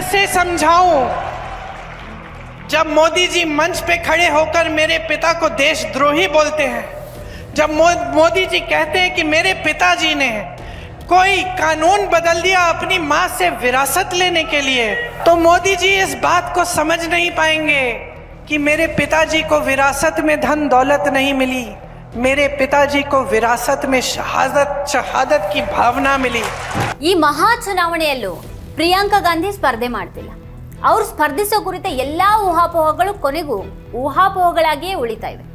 कैसे समझाऊं जब मोदी जी मंच पे खड़े होकर मेरे पिता को देशद्रोही बोलते हैं जब मो- मोदी जी कहते हैं कि मेरे पिताजी ने कोई कानून बदल दिया अपनी माँ से विरासत लेने के लिए तो मोदी जी इस बात को समझ नहीं पाएंगे कि मेरे पिताजी को विरासत में धन दौलत नहीं मिली मेरे पिताजी को विरासत में शहादत शहादत की भावना मिली ಈ ಮಹಾ ಚುನಾವಣೆಯಲ್ಲೂ ಪ್ರಿಯಾಂಕಾ ಗಾಂಧಿ ಸ್ಪರ್ಧೆ ಮಾಡ್ತಿಲ್ಲ. ಅವ್ರು ಸ್ಪರ್ಧಿಸೋ ಕುರಿತ ಎಲ್ಲಾ ಊಹಾಪೋಹಗಳು ಕೊನೆಗೂ ಊಹಾಪೋಹಗಳಾಗಿಯೇ ಉಳಿತಾ ಇವೆ.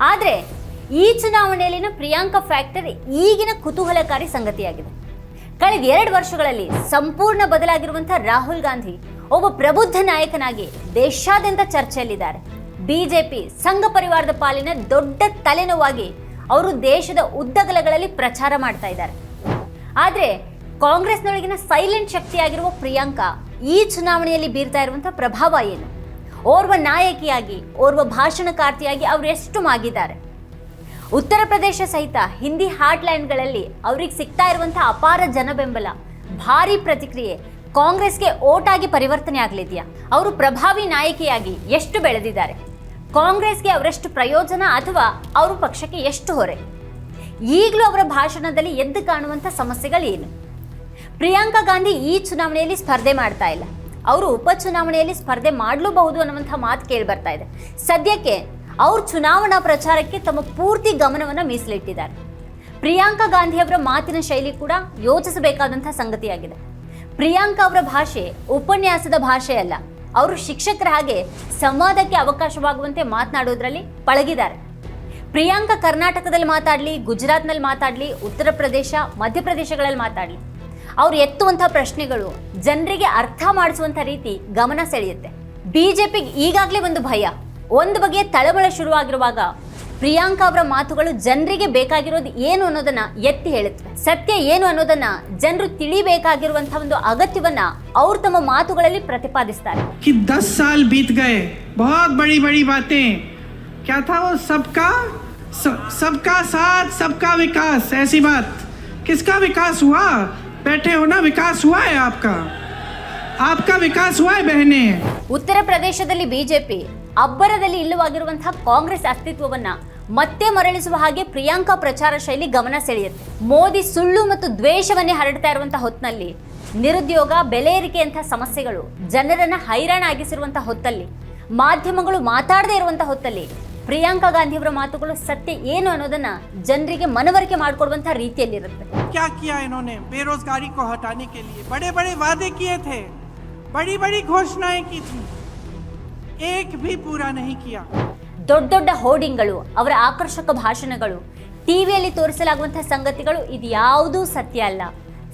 ಆದರೆ ಈ ಚುನಾವಣೆಯಲ್ಲಿನ ಪ್ರಿಯಾಂಕಾ ಫ್ಯಾಕ್ಟರ್ ಈಗಿನ ಕುತೂಹಲಕಾರಿ ಸಂಗತಿಯಾಗಿದೆ. ಕಳೆದ ಎರಡು ವರ್ಷಗಳಲ್ಲಿ ಸಂಪೂರ್ಣ ಬದಲಾಗಿರುವಂಥ ರಾಹುಲ್ ಗಾಂಧಿ ಒಬ್ಬ ಪ್ರಬುದ್ಧ ನಾಯಕನಾಗಿ ದೇಶಾದ್ಯಂತ ಚರ್ಚೆಯಲ್ಲಿದ್ದಾರೆ. ಬಿಜೆಪಿ ಸಂಘ ಪರಿವಾರದ ಪಾಲಿನ ದೊಡ್ಡ ತಲೆನೋವಾಗಿ ಅವರು ದೇಶದ ಉದ್ದಗಲಗಳಲ್ಲಿ ಪ್ರಚಾರ ಮಾಡ್ತಾ ಇದ್ದಾರೆ. ಆದ್ರೆ ಕಾಂಗ್ರೆಸ್ನೊಳಗಿನ ಸೈಲೆಂಟ್ ಶಕ್ತಿಯಾಗಿರುವ ಪ್ರಿಯಾಂಕಾ ಈ ಚುನಾವಣೆಯಲ್ಲಿ ಬೀರ್ತಾ ಇರುವಂತಹ ಪ್ರಭಾವ ಏನು? ಓರ್ವ ನಾಯಕಿಯಾಗಿ, ಓರ್ವ ಭಾಷಣಕಾರ್ತಿಯಾಗಿ ಅವರು ಎಷ್ಟು ಮಾಗಿದ್ದಾರೆ? ಉತ್ತರ ಪ್ರದೇಶ ಸಹಿತ ಹಿಂದಿ ಹಾರ್ಟ್ಲ್ಯಾಂಡ್ಗಳಲ್ಲಿ ಅವ್ರಿಗೆ ಸಿಗ್ತಾ ಇರುವಂತಹ ಅಪಾರ ಜನಬೆಂಬಲ, ಭಾರಿ ಪ್ರತಿಕ್ರಿಯೆ ಕಾಂಗ್ರೆಸ್ಗೆ ಓಟಾಗಿ ಪರಿವರ್ತನೆ ಆಗಲಿದೆಯಾ? ಅವರು ಪ್ರಭಾವಿ ನಾಯಕಿಯಾಗಿ ಎಷ್ಟು ಬೆಳೆದಿದ್ದಾರೆ? ಕಾಂಗ್ರೆಸ್ಗೆ ಅವರಷ್ಟು ಪ್ರಯೋಜನ ಅಥವಾ ಅವರು ಪಕ್ಷಕ್ಕೆ ಎಷ್ಟು ಹೊರೆ? ಈಗಲೂ ಅವರ ಭಾಷಣದಲ್ಲಿ ಎದ್ದು ಕಾಣುವಂಥ ಸಮಸ್ಯೆಗಳೇನು? ಪ್ರಿಯಾಂಕಾ ಗಾಂಧಿ ಈ ಚುನಾವಣೆಯಲ್ಲಿ ಸ್ಪರ್ಧೆ ಮಾಡ್ತಾ ಇಲ್ಲ. ಅವರು ಉಪಚುನಾವಣೆಯಲ್ಲಿ ಸ್ಪರ್ಧೆ ಮಾಡಲೂಬಹುದು ಅನ್ನುವಂಥ ಮಾತು ಕೇಳಿ ಬರ್ತಾ ಇದೆ. ಸದ್ಯಕ್ಕೆ ಅವರು ಚುನಾವಣಾ ಪ್ರಚಾರಕ್ಕೆ ತಮ್ಮ ಪೂರ್ತಿ ಗಮನವನ್ನು ಮೀಸಲಿಟ್ಟಿದ್ದಾರೆ. ಪ್ರಿಯಾಂಕಾ ಗಾಂಧಿ ಅವರ ಮಾತಿನ ಶೈಲಿ ಕೂಡ ಯೋಚಿಸಬೇಕಾದಂಥ ಸಂಗತಿಯಾಗಿದೆ. ಪ್ರಿಯಾಂಕಾ ಅವರ ಭಾಷೆ ಉಪನ್ಯಾಸದ ಭಾಷೆ ಅಲ್ಲ. ಅವರು ಶಿಕ್ಷಕರ ಹಾಗೆ ಸಂವಾದಕ್ಕೆ ಅವಕಾಶವಾಗುವಂತೆ ಮಾತನಾಡೋದ್ರಲ್ಲಿ ಪಳಗಿದ್ದಾರೆ. ಪ್ರಿಯಾಂಕಾ ಕರ್ನಾಟಕದಲ್ಲಿ ಮಾತಾಡಲಿ, ಗುಜರಾತ್ನಲ್ಲಿ ಮಾತಾಡಲಿ, ಉತ್ತರ ಪ್ರದೇಶ ಮಧ್ಯಪ್ರದೇಶಗಳಲ್ಲಿ ಮಾತಾಡಲಿ. ಅವ್ರು ಎತ್ತುವಂಥ ಪ್ರಶ್ನೆಗಳು ಜನರಿಗೆ ಅರ್ಥ ಮಾಡಿಸುವಂಥ ರೀತಿ ಗಮನ ಸೆಳೆಯುತ್ತೆ. ಬಿಜೆಪಿಗೆ ಈಗಾಗಲೇ ಒಂದು ಭಯ. ಒಂದು ಬಗೆಯ ತಳಮಳ ಶುರುವಾಗಿರುವಾಗ ಪ್ರಿಯಾಂಕಾ ಅವರ ಮಾತುಗಳು ಜನರಿಗೆ ಬೇಕಾಗಿರೋದು ಏನು ಅನ್ನೋದನ್ನ ಎತ್ತಿ ಹೇಳುತ್ತವೆ ಸತ್ಯ ಏನು ಅನ್ನೋದನ್ನ ಜನರು ತಿಳಿಬೇಕಾಗಿರುವಂತಹ ಒಂದು ಅಗತ್ಯವನ್ನ ಅವ್ರು ತಮ್ಮ ಮಾತುಗಳಲ್ಲಿ ಪ್ರತಿಪಾದಿಸ್ತಾರೆ. ದಸ್ ಸಾಲ್ ಬೀತ್ ಗಯೆ. ಬಹುತ್ ಬಡಿ ಬಡಿ ಬಾತೆ. ಕ್ಯಾ ಥಾ ವೋ ಸಬ್ಕಾ? ಸಬ್ಕಾ ಸಾಥ್, ಸಬ್ಕಾ ವಿಕಾಸ್. ಐಸಿ ಬಾತ್. ಕಿಸ್ಕಾ ವಿಕಾಸ್ ಹುವಾ? बैठे हो ना विकास हुआ है आपका आपका विकास हुआ है बहने ಉತ್ತರ ಪ್ರದೇಶದಲ್ಲಿ ಬಿಜೆಪಿ ಅಬ್ಬರದಲ್ಲಿ ಇಲ್ಲವಾಗಿರುವಂತಹ ಕಾಂಗ್ರೆಸ್ ಅಸ್ತಿತ್ವವನ್ನ ಮತ್ತೆ ಮರಳಿಸುವ ಹಾಗೆ ಪ್ರಿಯಾಂಕಾ ಪ್ರಚಾರ ಶೈಲಿ ಗಮನ ಸೆಳೆಯುತ್ತೆ ಮೋದಿ ಸುಳ್ಳು ಮತ್ತು ದ್ವೇಷವನ್ನೇ ಹರಡ್ತಾ ಇರುವಂತಹ ಹೊತ್ತಿನಲ್ಲಿ ನಿರುದ್ಯೋಗ ಬೆಲೆ ಏರಿಕೆಯಂತಹ ಸಮಸ್ಯೆಗಳು ಜನರನ್ನ ಹೈರಾಣಾಗಿಸಿರುವಂತಹ ಹೊತ್ತಲ್ಲಿ ಮಾಧ್ಯಮಗಳು ಮಾತಾಡದೇ ಇರುವಂತಹ ಹೊತ್ತಲ್ಲಿ ಪ್ರಿಯಾಂಕಾ ಗಾಂಧಿ ಅವರ ಮಾತುಗಳು ಸತ್ಯ ಏನು ಅನ್ನೋದನ್ನ ಜನರಿಗೆ ಮನವರಿಕೆ ಮಾಡಿಕೊಡುವಂತಹ ರೀತಿಯಲ್ಲಿರುತ್ತೆ क्या किया इन्होंने बेरोजगारी को हटाने के लिए बड़े बड़े वादे किए थे बड़ी बड़ी घोषणाएं की थी एक भी पूरा नहीं किया ದೊಡ್ಡ ದೊಡ್ಡ ಹೋರ್ಡಿಂಗ್ಗಳು ಅವರ ಆಕರ್ಷಕ ಭಾಷಣಗಳು ಟಿವಿಯಲ್ಲಿ ತೋರಿಸಲಾಗುವಂತಹ ಸಂಗತಿಗಳು ಇದು ಯಾವುದೂ ಸತ್ಯ ಅಲ್ಲ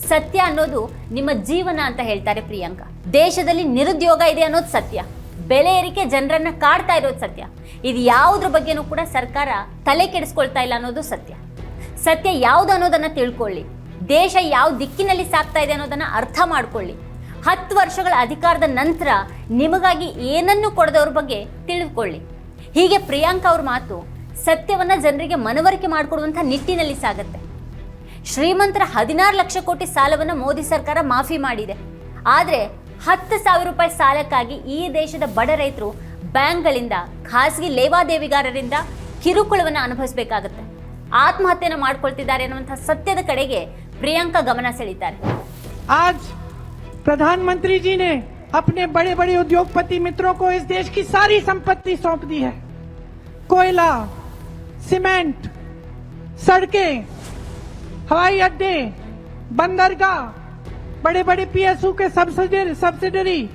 ಸತ್ಯ ಅನ್ನೋದು ನಿಮ್ಮ ಜೀವನ ಅಂತ ಹೇಳ್ತಾರೆ ಪ್ರಿಯಾಂಕಾ ದೇಶದಲ್ಲಿ ನಿರುದ್ಯೋಗ ಇದೆ ಅನ್ನೋದು ಸತ್ಯ ಬೆಲೆ ಏರಿಕೆ ಜನರನ್ನ ಕಾಡ್ತಾ ಇರೋದು ಸತ್ಯ. ಇದು ಯಾವುದ್ರ ಬಗ್ಗೆನೂ ಕೂಡ ಸರ್ಕಾರ ತಲೆ ಕೆಡಿಸ್ಕೊಳ್ತಾ ಇಲ್ಲ ಅನ್ನೋದು ಸತ್ಯ. ಸತ್ಯ ಯಾವುದು ಅನ್ನೋದನ್ನ ತಿಳ್ಕೊಳ್ಳಿ. ದೇಶ ಯಾವ ದಿಕ್ಕಿನಲ್ಲಿ ಸಾಗ್ತಾ ಇದೆ ಅನ್ನೋದನ್ನ ಅರ್ಥ ಮಾಡ್ಕೊಳ್ಳಿ. ಹತ್ತು ವರ್ಷಗಳ ಅಧಿಕಾರದ ನಂತರ ನಿಮಗಾಗಿ ಏನನ್ನು ಕೊಡದವ್ರ ಬಗ್ಗೆ ತಿಳಿದುಕೊಳ್ಳಿ ಹೀಗೆ ಪ್ರಿಯಾಂಕಾ ಅವ್ರ ಮಾತು ಸತ್ಯವನ್ನ ಜನರಿಗೆ ಮನವರಿಕೆ ಮಾಡಿಕೊಡುವಂಥ ನಿಟ್ಟಿನಲ್ಲಿ ಸಾಗತ್ತೆ. ಶ್ರೀಮಂತರ ಹದಿನಾರು ಲಕ್ಷ ಕೋಟಿ ಸಾಲವನ್ನು ಮೋದಿ ಸರ್ಕಾರ ಮಾಫಿ ಮಾಡಿದೆ. ಆದರೆ ಹತ್ತು ಸಾವಿರ ರೂಪಾಯಿ ಸಾಲಕ್ಕಾಗಿ ಈ ದೇಶದ ಬಡ ರೈತರು ಬ್ಯಾಂಕ್ಗಳಿಂದ ಖಾಸಗಿ ಲೇವಾದೇವಿಗಾರರಿಂದ ಕಿರುಕುಳವನ್ನು ಅನುಭವಿಸಬೇಕಾಗತ್ತೆ ಆತ್ಮಹತ್ಯೆನ ಮಾಡ್ಕೊಳ್ತಿದ್ದಾರೆ ಅನ್ನುವಂಥ ಸತ್ಯದ ಕಡೆಗೆ ಪ್ರಿಯಾಂಕಾ ಗಮನ ಸೆಳೀತಾರೆ आज प्रधानमंत्री जी ने अपने बड़े बड़े उद्योगपति मित्रों को इस देश की सारी संपत्ति सौंप दी है कोयला सीमेंट सड़कें हवाई अड्डे बंदरगाह बड़े बड़े पीएसयू के सब्सिडरी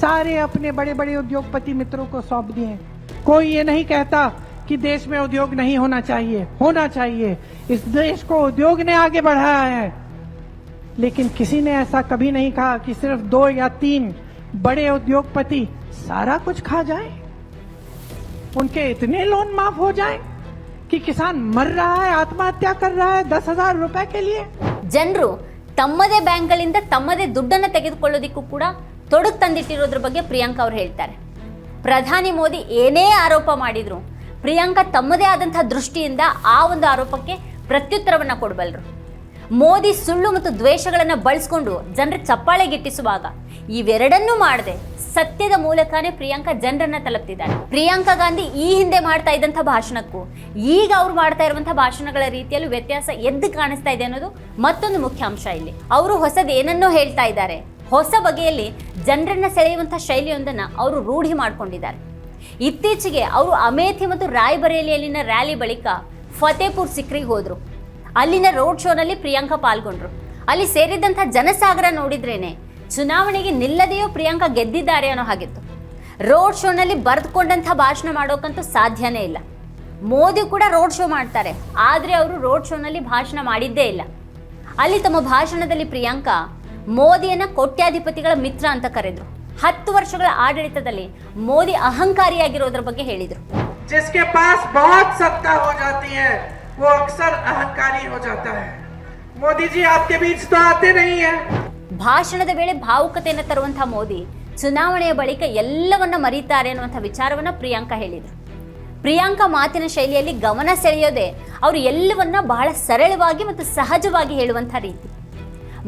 सारे अपने बड़े बड़े उद्योगपति मित्रों को सौंप दिए कोई ये नहीं कहता कि देश में उद्योग नहीं होना चाहिए। होना चाहिए। इस देश को उद्योग ने आगे बढ़ाया है। लेकिन किसी ने ऐसा कभी नहीं कहा कि सिर्फ़ दो या तीन बड़े उद्योगपति सारा कुछ खा जाए। उनके इतने लोन माफ़ हो जाए कि किसान मर रहा है, आत्महत्या कर रहा है दस हज़ार रुपए के लिए। जनरो ತಮ್ಮದೇ ಬ್ಯಾಂಕ್ಗಳಿಂದ ತಮ್ಮದೇ ದುಡ್ಡನ್ನು ತೆಗೆದುಕೊಳ್ಳೋದಿಕ್ಕೂ ಕೂಡ ತೊಡಕು ತಂದಿಟ್ಟಿರೋದ್ರ ಬಗ್ಗೆ ಪ್ರಿಯಾಂಕಾ ಅವ್ರು ಹೇಳ್ತಾರೆ. ಪ್ರಧಾನಿ ಮೋದಿ ಏನೇ ಆರೋಪ ಮಾಡಿದ್ರು, ಪ್ರಿಯಾಂಕಾ ತಮ್ಮದೇ ಆದಂತಹ ದೃಷ್ಟಿಯಿಂದ ಆ ಒಂದು ಆರೋಪಕ್ಕೆ ಪ್ರತ್ಯುತ್ತರವನ್ನು ಕೊಡಬಲ್ಲರು ಮೋದಿ ಸುಳ್ಳು ಮತ್ತು ದ್ವೇಷಗಳನ್ನು ಬಳಸ್ಕೊಂಡು ಜನರ ಚಪ್ಪಾಳೆ ಗಿಟ್ಟಿಸುವಾಗ ಇವೆರಡನ್ನೂ ಮಾಡದೆ. ಸತ್ಯದ ಮೂಲಕನೇ ಪ್ರಿಯಾಂಕಾ ಜನರನ್ನ ತಲುಪ್ತಿದ್ದಾರೆ ಪ್ರಿಯಾಂಕಾ ಗಾಂಧಿ ಈ ಹಿಂದೆ ಮಾಡ್ತಾ ಇದ್ದಂಥ ಭಾಷಣಕ್ಕೂ, ಈಗ ಅವ್ರು ಮಾಡ್ತಾ ಇರುವಂತಹ ಭಾಷಣಗಳ ರೀತಿಯಲ್ಲೂ ವ್ಯತ್ಯಾಸ ಎದ್ದು ಕಾಣಿಸ್ತಾ ಇದೆ ಅನ್ನೋದು ಮತ್ತೊಂದು ಮುಖ್ಯ ಅಂಶ ಇಲ್ಲಿ. ಅವರು ಹೊಸದು ಏನನ್ನೋ ಹೇಳ್ತಾ ಇದ್ದಾರೆ. ಹೊಸ ಬಗೆಯಲ್ಲಿ ಜನರನ್ನ ಸೆಳೆಯುವಂತಹ ಶೈಲಿಯೊಂದನ್ನು ಅವರು ರೂಢಿ ಮಾಡ್ಕೊಂಡಿದ್ದಾರೆ. ಇತ್ತೀಚೆಗೆ ಅವರು ಅಮೇಥಿ ಮತ್ತು ರಾಯ್ಬರೇಲಿಯಲ್ಲಿನ ರ್ಯಾಲಿ ಬಳಿಕ ಫತೇಪುರ್ ಸಿಕ್ರಿಗೆ ಹೋದ್ರು. ಅಲ್ಲಿನ ರೋಡ್ ಶೋನಲ್ಲಿ ಪ್ರಿಯಾಂಕಾ ಪಾಲ್ಗೊಂಡ್ರು. ಅಲ್ಲಿ ಸೇರಿದಂಥ ಜನಸಾಗರ ನೋಡಿದ್ರೇನೆ ಚುನಾವಣೆಗೆ ನಿಲ್ಲದೆಯೋ ಪ್ರಿಯಾಂಕಾ ಗೆದ್ದಿದ್ದಾರೆ ಅನ್ನೋ ಹಾಗಿತ್ತು ರೋಡ್ ಶೋನಲ್ಲಿ ಬರೆದುಕೊಂಡಂಥ ಭಾಷಣ ಮಾಡೋಕ್ಕಂತೂ ಸಾಧ್ಯನೇ ಇಲ್ಲ ಮೋದಿ ಕೂಡ ರೋಡ್ ಶೋ ಮಾಡ್ತಾರೆ ಆದರೆ ಅವರು ರೋಡ್ ಶೋನಲ್ಲಿ ಭಾಷಣ ಮಾಡಿದ್ದೇ ಇಲ್ಲ ಅಲ್ಲಿ ತಮ್ಮ ಭಾಷಣದಲ್ಲಿ ಪ್ರಿಯಾಂಕಾ ಮೋದಿಯನ್ನ ಕೋಟ್ಯಾಧಿಪತಿಗಳ ಮಿತ್ರ ಅಂತ ಕರೆದ್ರು ಹತ್ತು ವರ್ಷಗಳ ಆಡಳಿತದಲ್ಲಿ ಮೋದಿ ಅಹಂಕಾರಿಯಾಗಿರೋದ್ರ ಬಗ್ಗೆ ಹೇಳಿದರು जिसके पास बहुत सत्ता हो जाती है वो अक्सर अहंकारी हो जाता है मोदी जी आपके बीच तो आते नहीं है ಭಾಷಣದ ವೇಳೆ ಭಾವುಕತೆಯನ್ನು ತರುವಂತಹ ಮೋದಿ ಚುನಾವಣೆಯ ಬಳಿಕ ಎಲ್ಲವನ್ನ ಮರೀತಾರೆ ಅನ್ನುವಂಥ ವಿಚಾರವನ್ನು ಪ್ರಿಯಾಂಕಾ ಹೇಳಿದರು. ಪ್ರಿಯಾಂಕಾ ಮಾತಿನ ಶೈಲಿಯಲ್ಲಿ ಗಮನ ಸೆಳೆಯೋದೆ ಅವರು ಎಲ್ಲವನ್ನ ಬಹಳ ಸರಳವಾಗಿ ಮತ್ತು ಸಹಜವಾಗಿ ಹೇಳುವಂಥ ರೀತಿ.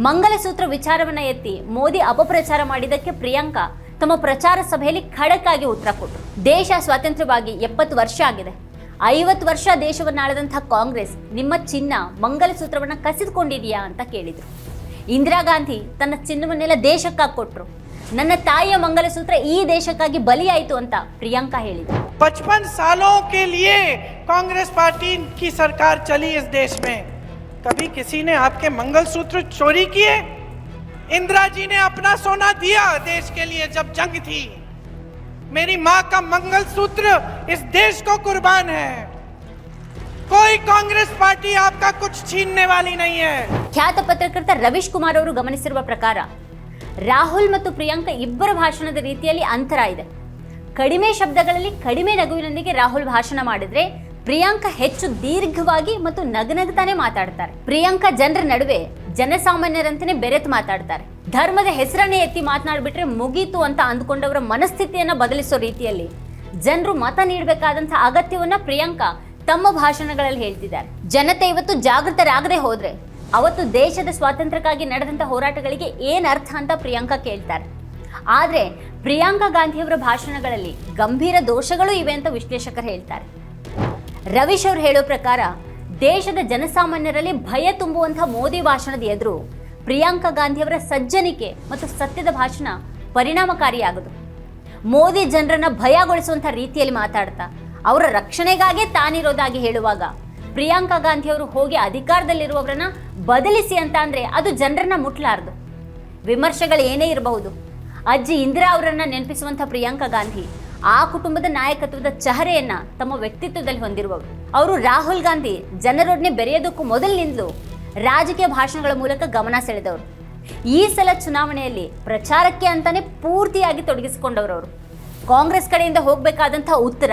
ಮಂಗಲಸೂತ್ರ ವಿಚಾರವನ್ನು ಎತ್ತಿ ಮೋದಿ ಅಪಪ್ರಚಾರ ಮಾಡಿದ್ದಕ್ಕೆ ಪ್ರಿಯಾಂಕಾ ತಮ್ಮ ಪ್ರಚಾರ ಸಭೆಯಲ್ಲಿ ಖಡಕ್ ಆಗಿ ಉತ್ತರ ಕೊಟ್ಟರು ದೇಶ ಸ್ವಾತಂತ್ರ್ಯವಾಗಿ ಎಪ್ಪತ್ತು ವರ್ಷ ಆಗಿದೆ. ಐವತ್ತು ವರ್ಷ ದೇಶವನ್ನ ಆಳದಂಥ ಕಾಂಗ್ರೆಸ್ ನಿಮ್ಮ ಚಿನ್ನ ಮಂಗಲಸೂತ್ರವನ್ನು ಕಸಿದುಕೊಂಡಿದೆಯಾ ಅಂತ ಕೇಳಿದ್ರು. ಇಂದಿರಾ ಗಾಂಧಿ ತನ್ನ ಚಿನ್ನವನ್ನೆಲ್ಲ ದೇಶಕ್ಕಾಗಿ ಕೊಟ್ರು ನನ್ನ ತಾಯಿಯ ಮಂಗಲಸೂತ್ರ ಈ ದೇಶಕ್ಕಾಗಿ ಬಲಿಯಾಯಿತು ಅಂತ ಪ್ರಿಯಾಂಕಾ ಹೇಳಿದ್ರು पचपन सालों के लिए कांग्रेस पार्टी की सरकार चली इस देश में कभी किसी ने आपके मंगलसूत्र चोरी किए इंदिरा जी ने अपना सोना दिया देश के लिए जब जंग थी मेरी माँ का मंगलसूत्र इस देश को कुर्बान है कोई कांग्रेस पार्टी आपका कुछ छीनने वाली नहीं है ಖ್ಯಾತ ಪತ್ರಕರ್ತ ರವೀಶ್ ಕುಮಾರ್ ಅವರು ಗಮನಿಸಿರುವ ಪ್ರಕಾರ ರಾಹುಲ್ ಮತ್ತು ಪ್ರಿಯಾಂಕಾ ಇಬ್ಬರ ಭಾಷಣದ ರೀತಿಯಲ್ಲಿ ಅಂತರ ಇದೆ ಕಡಿಮೆ ಶಬ್ದಗಳಲ್ಲಿ ಕಡಿಮೆ ನಗುವಿನೊಂದಿಗೆ ರಾಹುಲ್ ಭಾಷಣ ಮಾಡಿದ್ರೆ ಪ್ರಿಯಾಂಕಾ ಹೆಚ್ಚು ದೀರ್ಘವಾಗಿ ಮತ್ತು ನಗನಗ್ತಾನೆ ಮಾತಾಡ್ತಾರೆ ಪ್ರಿಯಾಂಕಾ ಜನರ ನಡುವೆ ಜನಸಾಮಾನ್ಯರಂತೆಯೇ ಬೆರೆತು ಮಾತಾಡ್ತಾರೆ ಧರ್ಮದ ಹೆಸರನ್ನೇ ಎತ್ತಿ ಮಾತನಾಡ್ಬಿಟ್ರೆ ಮುಗೀತು ಅಂತ ಅಂದ್ಕೊಂಡವರ ಮನಸ್ಥಿತಿಯನ್ನ ಬದಲಿಸೋ ರೀತಿಯಲ್ಲಿ ಜನರು ಮತ ನೀಡಬೇಕಾದಂಥ ಅಗತ್ಯವನ್ನ ಪ್ರಿಯಾಂಕಾ ತಮ್ಮ ಭಾಷಣಗಳಲ್ಲಿ ಹೇಳ್ತಿದ್ದಾರೆ. ಜನತೆ ಇವತ್ತು ಜಾಗೃತರಾಗದೆ ಹೋದ್ರೆ ಅವತ್ತು ದೇಶದ ಸ್ವಾತಂತ್ರ್ಯಕ್ಕಾಗಿ ನಡೆದಂತ ಹೋರಾಟಗಳಿಗೆ ಏನ್ ಅರ್ಥ ಅಂತ ಪ್ರಿಯಾಂಕಾ ಕೇಳ್ತಾರೆ. ಆದ್ರೆ ಪ್ರಿಯಾಂಕಾ ಗಾಂಧಿಯವರ ಭಾಷಣಗಳಲ್ಲಿ ಗಂಭೀರ ದೋಷಗಳು ಇವೆ ಅಂತ ವಿಶ್ಲೇಷಕರು ಹೇಳ್ತಾರೆ. ರವೀಶ್ ಅವರು ಹೇಳೋ ಪ್ರಕಾರ ದೇಶದ ಜನಸಾಮಾನ್ಯರಲ್ಲಿ ಭಯ ತುಂಬುವಂತಹ ಮೋದಿ ಭಾಷಣದ ಎದುರು ಪ್ರಿಯಾಂಕಾ ಗಾಂಧಿಯವರ ಸಜ್ಜನಿಕೆ ಮತ್ತು ಸತ್ಯದ ಭಾಷಣ ಪರಿಣಾಮಕಾರಿಯಾಗದು. ಮೋದಿ ಜನರನ್ನ ಭಯಗೊಳಿಸುವಂಥ ರೀತಿಯಲ್ಲಿ ಮಾತಾಡ್ತಾ ಅವರ ರಕ್ಷಣೆಗಾಗಿ ತಾನಿರೋದಾಗಿ ಹೇಳುವಾಗ. ಪ್ರಿಯಾಂಕಾ ಗಾಂಧಿ ಅವರು ಹೋಗಿ ಅಧಿಕಾರದಲ್ಲಿರುವವರನ್ನ ಬದಲಿಸಿ ಅಂತ ಅಂದ್ರೆ ಅದು ಜನರನ್ನ ಮುಟ್ಲಾರ್ದು. ವಿಮರ್ಶೆಗಳು ಏನೇ ಇರಬಹುದು. ಅಜ್ಜಿ ಇಂದಿರಾ ಅವರನ್ನ ನೆನಪಿಸುವಂಥ ಪ್ರಿಯಾಂಕಾ ಗಾಂಧಿ ಆ ಕುಟುಂಬದ ನಾಯಕತ್ವದ ಚಹರೆಯನ್ನ ತಮ್ಮ ವ್ಯಕ್ತಿತ್ವದಲ್ಲಿ ಹೊಂದಿರುವವರು. ಅವರು ರಾಹುಲ್ ಗಾಂಧಿ ಜನರೊಡನೆ ಬೆರೆಯೋದಕ್ಕೂ ಮೊದಲಿನಿಂದಲೂ ರಾಜಕೀಯ ಭಾಷಣಗಳ ಮೂಲಕ ಗಮನ ಸೆಳೆದವರು. ಈ ಸಲ ಚುನಾವಣೆಯಲ್ಲಿ ಪ್ರಚಾರಕ್ಕೆ ಅಂತಾನೆ ಪೂರ್ತಿಯಾಗಿ ತೊಡಗಿಸಿಕೊಂಡವರು ಕಾಂಗ್ರೆಸ್ ಕಡೆಯಿಂದ ಹೋಗಬೇಕಾದಂಥ ಉತ್ತರ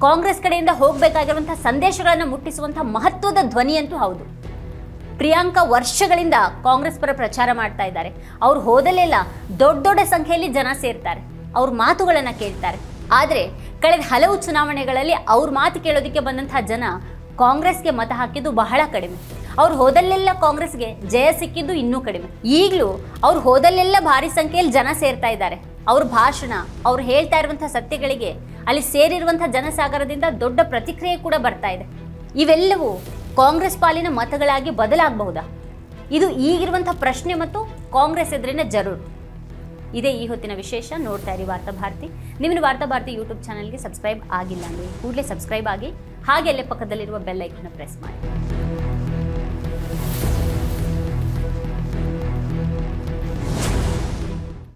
ಕಾಂಗ್ರೆಸ್ ಕಡೆಯಿಂದ ಹೋಗಬೇಕಾಗಿರುವಂತಹ ಸಂದೇಶಗಳನ್ನು ಮುಟ್ಟಿಸುವಂತಹ ಮಹತ್ವದ ಧ್ವನಿಯಂತೂ ಹೌದು. ಪ್ರಿಯಾಂಕಾ ವರ್ಷಗಳಿಂದ ಕಾಂಗ್ರೆಸ್ ಪರ ಪ್ರಚಾರ ಮಾಡ್ತಾ ಇದ್ದಾರೆ. ಅವ್ರು ಹೋದಲ್ಲೆಲ್ಲ ದೊಡ್ಡ ದೊಡ್ಡ ಸಂಖ್ಯೆಯಲ್ಲಿ ಜನ ಸೇರ್ತಾರೆ. ಅವ್ರ ಮಾತುಗಳನ್ನು ಕೇಳ್ತಾರೆ. ಆದರೆ ಕಳೆದ ಹಲವು ಚುನಾವಣೆಗಳಲ್ಲಿ ಅವ್ರ ಮಾತು ಕೇಳೋದಕ್ಕೆ ಬಂದಂತಹ ಜನ ಕಾಂಗ್ರೆಸ್ಗೆ ಮತ ಹಾಕಿದ್ದು ಬಹಳ ಕಡಿಮೆ. ಅವ್ರು ಹೋದಲ್ಲೆಲ್ಲ ಕಾಂಗ್ರೆಸ್ಗೆ ಜಯ ಸಿಕ್ಕಿದ್ದು ಇನ್ನೂ ಕಡಿಮೆ. ಈಗಲೂ ಅವ್ರು ಹೋದಲ್ಲೆಲ್ಲ ಭಾರಿ ಸಂಖ್ಯೆಯಲ್ಲಿ ಜನ ಸೇರ್ತಾ ಇದ್ದಾರೆ. ಅವ್ರ ಭಾಷಣ, ಅವ್ರು ಹೇಳ್ತಾ ಇರುವಂತಹ ಸತ್ಯಗಳಿಗೆ ಅಲ್ಲಿ ಸೇರಿರುವಂತಹ ಜನಸಾಗರದಿಂದ ದೊಡ್ಡ ಪ್ರತಿಕ್ರಿಯೆ ಕೂಡ ಬರ್ತಾ ಇದೆ. ಇವೆಲ್ಲವೂ ಕಾಂಗ್ರೆಸ್ ಪಾಲಿನ ಮತಗಳಾಗಿ ಬದಲಾಗಬಹುದಾ? ಇದು ಈಗಿರುವಂಥ ಪ್ರಶ್ನೆ ಮತ್ತು ಕಾಂಗ್ರೆಸ್ ಎದುರಿನ ಜರೂರು. ಇದೇ ಈ ಹೊತ್ತಿನ ವಿಶೇಷ. ನೋಡ್ತಾ ಇರಿ ವಾರ್ತಾ ಭಾರತಿ. ನಿಮ್ಮನ್ನು ವಾರ್ತಾ ಭಾರತಿ ಯೂಟ್ಯೂಬ್ ಚಾನಲ್ಗೆ ಸಬ್ಸ್ಕ್ರೈಬ್ ಆಗಿಲ್ಲ ಅಂದರೆ ಕೂಡಲೇ ಸಬ್ಸ್ಕ್ರೈಬ್ ಆಗಿ ಹಾಗೆ ಅಲ್ಲೇ ಪಕ್ಕದಲ್ಲಿರುವ ಬೆಲ್ ಐಕನ್ನ ಪ್ರೆಸ್ ಮಾಡಿ.